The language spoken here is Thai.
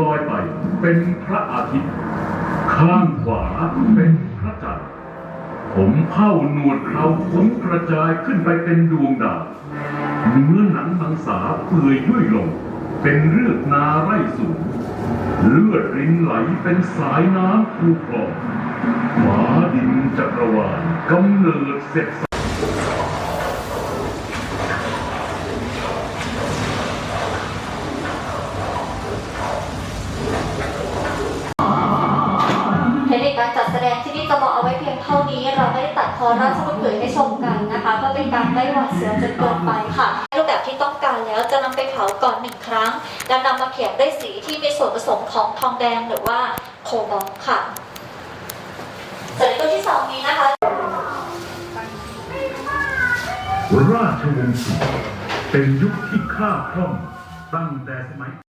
ลอยไป เป็นพระอาทิตย์ ข้างขวาเป็นพระจันทร์ผมเผ้าหนวดเขาผมกระจายขึ้นไปเป็นดวงดาวเนื้อหนังมังสาเปื่อยยุ่ยลง เป็นเลือดนาไร่สูง เลือดรินไหลเป็นสายน้ำคูคลองฟ้าดินจักรวาลกำเนิดเสร็จสรรพ เทคนิค การจัดแสดงที่นี่จะบอกเอาไว้เพียงเท่านี้ เราไม่ได้ตัดพอราชบุตรเผยให้ชมกันนะคะเพื่อเป็นการไม่หวาดเสียวจนเกินไปค่ะรูปแบบที่ต้องการแล้วจะนำไปเผาก่อนหนึ่งครั้ง แล้วนำมาเขียนด้วยสีที่มีส่วนผสมของทองแดงหรือว่าโคบอลค่ะส่วนตัวที่สองนี้นะคะราชวงศ์เป็นยุคที่ข้าคล่องตั้งแต่สมัย